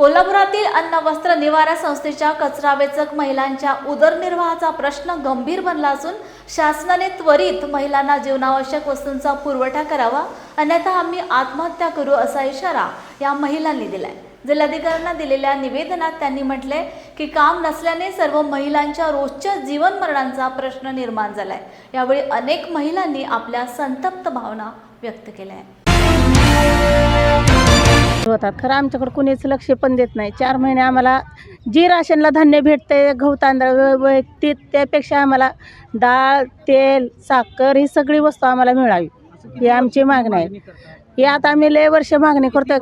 कोल्हापुरातील अन्न वस्त्र निवारा संस्थेच्या कचरा वेचक महिलांच्या उदरनिर्वाहाचा प्रश्न गंभीर बनला असून शासनाने त्वरित महिलांना जीवनावश्यक वस्तूंचा पुरवठा करावा अन्यथा आम्ही आत्महत्या करू असा इशारा या महिलांनी दिलाय. जिल्हाधिकाऱ्यांना दिलेल्या निवेदनात त्यांनी म्हटले की काम नसल्याने सर्व महिलांच्या रोजच्या जीवन मरणांचा प्रश्न निर्माण झालाय. यावेळी अनेक महिलांनी आपल्या संतप्त भावना व्यक्त केल्या आहेत. होतात. खरं आमच्याकडं कुणीच लक्ष पण देत नाही. चार महिने आम्हाला जी राशनला धान्य भेटते गहू तांदळ व- ते त्यापेक्षा आम्हाला डाळ तेल साखर ही सगळी वस्तू आम्हाला मिळावी. ही आमची मागणी आहे. ही आता आम्ही लय वर्ष मागणी करतोय.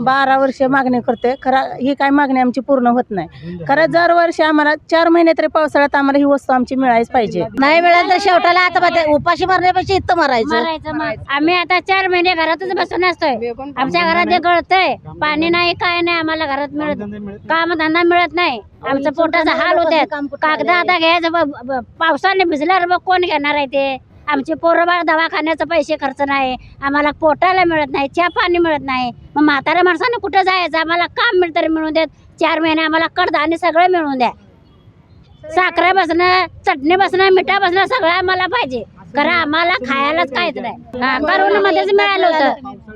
बारा वर्ष. मागणी करतोय. खरं ही काय मागणी आमची पूर्ण होत नाही. खरं दर वर्षी आम्हाला चार महिने तरी पावसाळ्यात आम्हाला ही वस्तू आमची मिळालीच पाहिजे. नाही मिळालं तर शेवटाला आता बघा, उपाशी मरण्यापेक्षा इथं मरायचं. आम्ही आता चार महिने घरातच बसून असतोय. आमच्या घरात जे गळतंय पाणी नाही काय नाही आम्हाला घरात मिळत काम धंदा मिळत नाही. आमचं पोटाचा हाल होते कागद आता घ्यायचं पावसाने भिजल्यावर मग कोण घेणार आहे ते. आमचे पोरं बाळ दवाखान्याचा पैसे खर्च नाही. आम्हाला पोटाला मिळत नाही चहा पाणी मिळत नाही. मग म्हाताऱ्या माणसाने कुठं जायचं? आम्हाला काम मिळतं तरी मिळून देत. चार महिने आम्हाला कडधान्य सगळं मिळून द्या. साखरा बसणं चटणी बसणं मिठा बसणं सगळं आम्हाला पाहिजे. खरं आम्हाला खायलाच काहीच नाही. करोनामध्येच मिळालं होतं.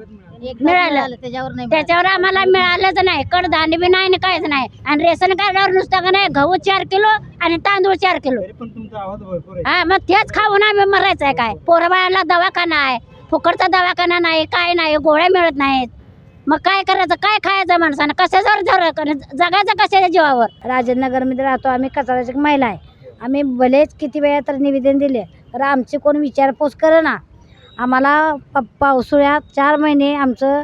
मिळालं. त्याच्यावर नाही त्याच्यावर आम्हाला मिळालंच नाही. कडधान्य बी नाही आणि काहीच नाही. आणि रेशन कार्डावर नुसतं का नाही गहू चार किलो आणि तांदूळ चार किलो. हा मग तेच खाऊन आम्ही मरायचं आहे काय? पोरबाळाला दवाखाना आहे. फुकटचा दवाखाना नाही काय नाही गोळ्या मिळत नाहीत. मग काय करायचं? काय खायचं माणसानं? कशावर जर जगायचं कशाच्या जीवावर? राजेंद्रनगरमध्ये राहतो आम्ही कचऱ्याची महिला आहे. आम्ही भलेच किती वेळा तर निवेदन दिले तर आमची कोण विचारपूस ना आम्हाला प पावसाळ्यात चार महिने आमचं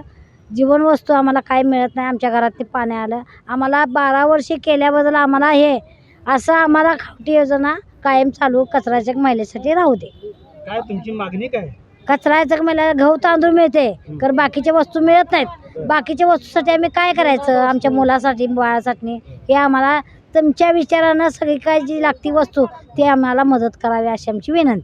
जीवनवस्तू आम्हाला काय मिळत नाही. आमच्या घरात ते पाणी आलं. आम्हाला बारा वर्षे केल्याबद्दल आम्हाला हे असं आम्हाला खावटी योजना कायम चालू कचऱ्याच्या महिलेसाठी राहू दे. काय तुमची मागणी काय? कचऱ्याच्या महिला गहू तांदूळ मिळते तर बाकीच्या वस्तू मिळत नाहीत. बाकीच्या वस्तूसाठी आम्ही काय करायचं? आमच्या मुलासाठी बाळासाठी हे आम्हाला तुमच्या विचारानं सगळी काय जी लागती वस्तू ती आम्हाला मदत करावी अशी आमची विनंती.